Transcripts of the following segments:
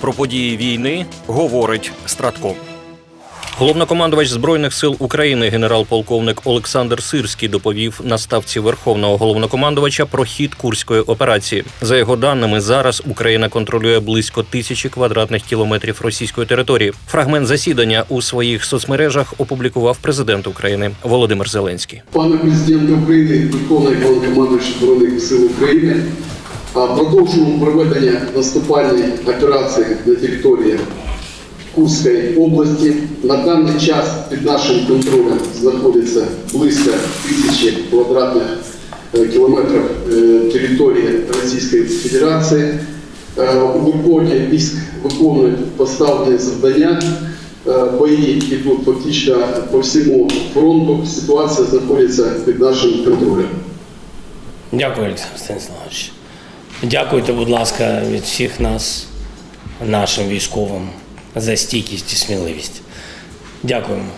Про події війни говорить Стратко. Головнокомандувач збройних сил України генерал-полковник Олександр Сирський доповів на ставці верховного головнокомандувача про хід курської операції. За його даними, зараз Україна контролює близько тисячі квадратних кілометрів російської території. Фрагмент засідання у своїх соцмережах опублікував президент України Володимир Зеленський. Пане президенте України, Верховний Головнокомандуючий Збройних сил України, продовжуємо проведення наступальної операції на території Курської області. На даний час під нашим контролем знаходиться близько тисячі квадратних е, кілометрів е, території Російської Федерації. Е, У виконанні військ виконують поставлені завдання. Бої йдуть фактично по всьому фронту. Ситуація знаходиться під нашим контролем. Дякую, Олександр Станіславович. Дякуйте, будь ласка, від всіх нас, нашим військовим, за стійкість і сміливість. Дякуємо.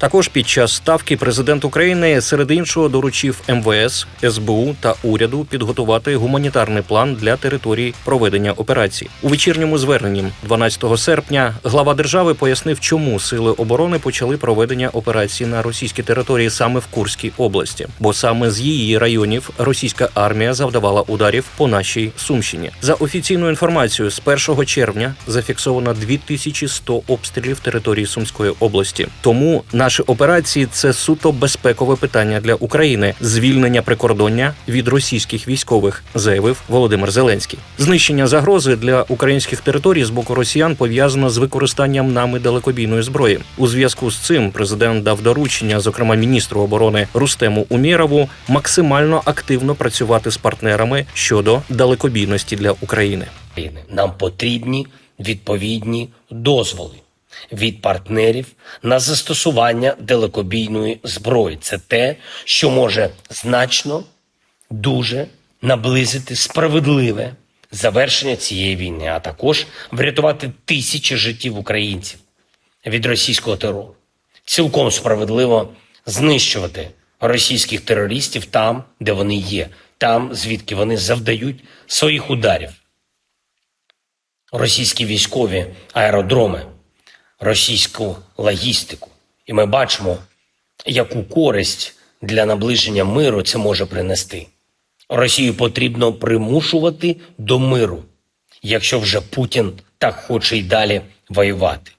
Також під час ставки президент України серед іншого доручив МВС, СБУ та уряду підготувати гуманітарний план для території проведення операції. У вечірньому зверненні 12 серпня глава держави пояснив, чому сили оборони почали проведення операції на російській території саме в Курській області, бо саме з її районів російська армія завдавала ударів по нашій Сумщині. За офіційною інформацією, з 1 червня зафіксовано 2100 обстрілів території Сумської області. Тому наші операції це суто безпекове питання для України, звільнення прикордоння від російських військових, заявив Володимир Зеленський. Знищення загрози для українських територій з боку росіян пов'язано з використанням нами далекобійної зброї. У зв'язку з цим президент дав доручення, зокрема міністру оборони Рустему Умєрову, максимально активно працювати з партнерами щодо далекобійності для України. Нам потрібні відповідні дозволи від партнерів на застосування далекобійної зброї. Це те, що може значно дуже наблизити справедливе завершення цієї війни, а також врятувати тисячі життів українців від російського терору. Цілком справедливо знищувати російських терористів там, де вони є, там, звідки вони завдають своїх ударів. Російські військові аеродроми, російську логістику. І ми бачимо, яку користь для наближення миру це може принести. Росію потрібно примушувати до миру, якщо вже Путін так хоче й далі воювати.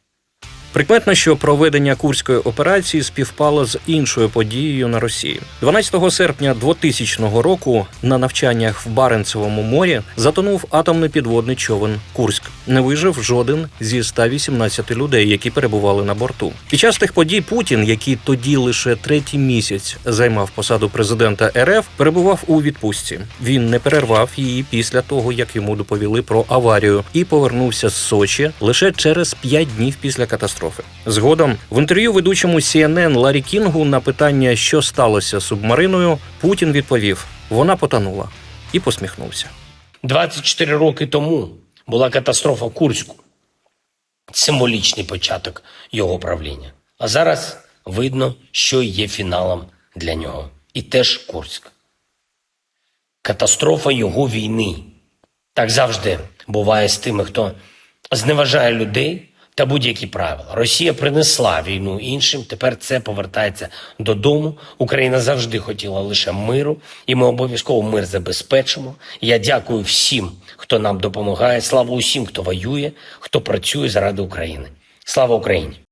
Прикметно, що проведення курської операції співпало з іншою подією на Росії. 12 серпня 2000 року на навчаннях в Баренцевому морі затонув атомний підводний човен Курськ. Не вижив жоден зі 118 людей, які перебували на борту. Під час тих подій Путін, який тоді лише третій місяць займав посаду президента РФ, перебував у відпустці. Він не перервав її після того, як йому доповіли про аварію, і повернувся з Сочі лише через 5 днів після катастрофи. Згодом в інтерв'ю ведучому CNN Ларі Кінгу на питання, що сталося з субмариною, Путін відповів: вона потонула і посміхнувся. 24 роки тому була катастрофа Курську. Символічний початок його правління. А зараз видно, що є фіналом для нього. І теж Курськ. Катастрофа його війни. Так завжди буває з тими, хто зневажає людей та будь-які правила. Росія принесла війну іншим. Тепер це повертається додому. Україна завжди хотіла лише миру, і ми обов'язково мир забезпечимо. Я дякую всім, хто нам допомагає. Слава усім, хто воює, хто працює заради України. Слава Україні!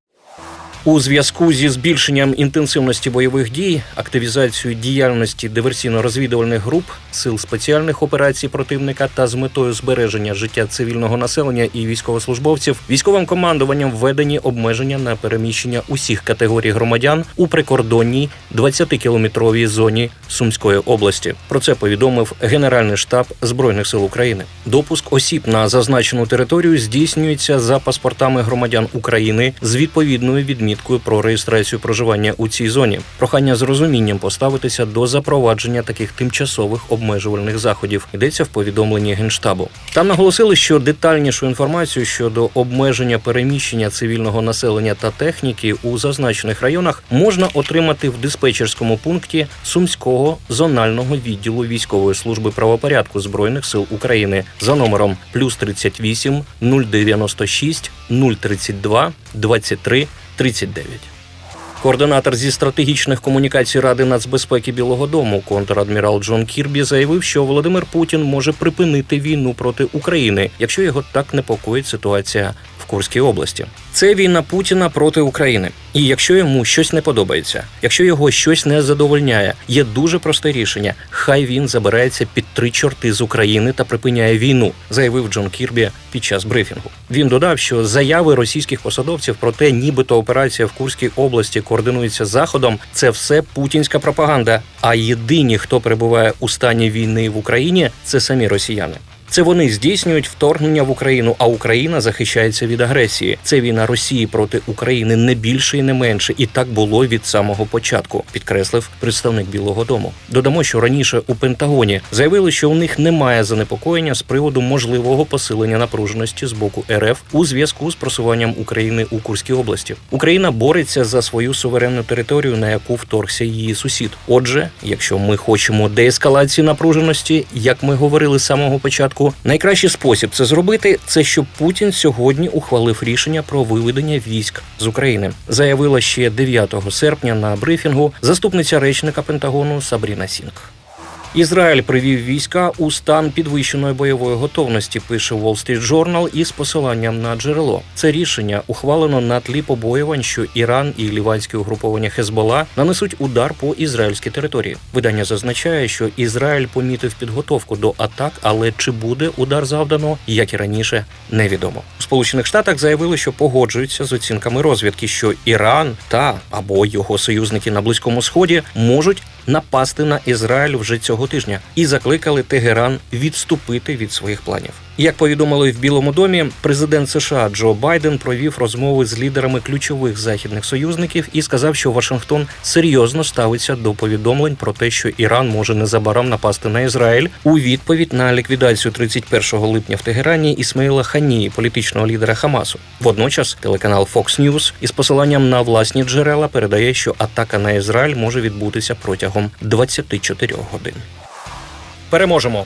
У зв'язку зі збільшенням інтенсивності бойових дій, активізацією діяльності диверсійно-розвідувальних груп, сил спеціальних операцій противника та з метою збереження життя цивільного населення і військовослужбовців, військовим командуванням введені обмеження на переміщення усіх категорій громадян у прикордонній 20-кілометровій зоні Сумської області. Про це повідомив Генеральний штаб збройних сил України. Допуск осіб на зазначену територію здійснюється за паспортами громадян України з відповідною відміткою довідкою про реєстрацію проживання у цій зоні. Прохання з розумінням поставитися до запровадження таких тимчасових обмежувальних заходів. Йдеться в повідомленні генштабу. Там наголосили, що детальнішу інформацію щодо обмеження переміщення цивільного населення та техніки у зазначених районах можна отримати в диспетчерському пункті Сумського зонального відділу військової служби правопорядку збройних сил України за номером плюс 38 096 032 23 39. Координатор зі стратегічних комунікацій Ради нацбезпеки Білого Дому, контрадмірал Джон Кірбі, заявив, що Володимир Путін може припинити війну проти України, якщо його так непокоїть ситуація в Курській області. Це війна Путіна проти України. І якщо йому щось не подобається, якщо його щось не задовольняє, є дуже просте рішення: хай він забирається під три чорти з України та припиняє війну, заявив Джон Кірбі під час брифінгу. Він додав, що заяви російських посадовців про те, нібито операція в Курській області координується заходом, це все путінська пропаганда. А єдині, хто перебуває у стані війни в Україні, це самі росіяни. Це вони здійснюють вторгнення в Україну, а Україна захищається від агресії. Це війна Росії проти України не більше і не менше, і так було від самого початку, підкреслив представник Білого Дому. Додамо, що раніше у Пентагоні заявили, що у них немає занепокоєння з приводу можливого посилення напруженості з боку РФ у зв'язку з просуванням України у Курській області. Україна бореться за свою суверенну територію, на яку вторгся її сусід. Отже, якщо ми хочемо деескалації напруженості, як ми говорили з самого початку, найкращий спосіб це зробити це, щоб Путін сьогодні ухвалив рішення про виведення військ з України. Заявила ще 9 серпня на брифінгу заступниця речника Пентагону Сабріна Сінг. Ізраїль привів війська у стан підвищеної бойової готовності. Пише Wall Street Journal із посиланням на джерело. Це рішення ухвалено на тлі побоювань, що Іран і ліванське угруповання Хезбола нанесуть удар по ізраїльській території. Видання зазначає, що Ізраїль помітив підготовку до атак, але чи буде удар завдано, як і раніше, невідомо. У Сполучених Штатах заявили, що погоджуються з оцінками розвідки, що Іран та або його союзники на близькому сході можуть напасти на Ізраїль вже цього тижня і закликали Тегеран відступити від своїх планів. Як повідомили в Білому домі, президент США Джо Байден провів розмови з лідерами ключових західних союзників і сказав, що Вашингтон серйозно ставиться до повідомлень про те, що Іран може незабаром напасти на Ізраїль у відповідь на ліквідацію 31 липня в Тегерані Ісмаїла Ханії, політичного лідера Хамасу. Водночас телеканал Fox News із посиланням на власні джерела передає, що атака на Ізраїль може відбутися протягом 24 годин. Переможемо.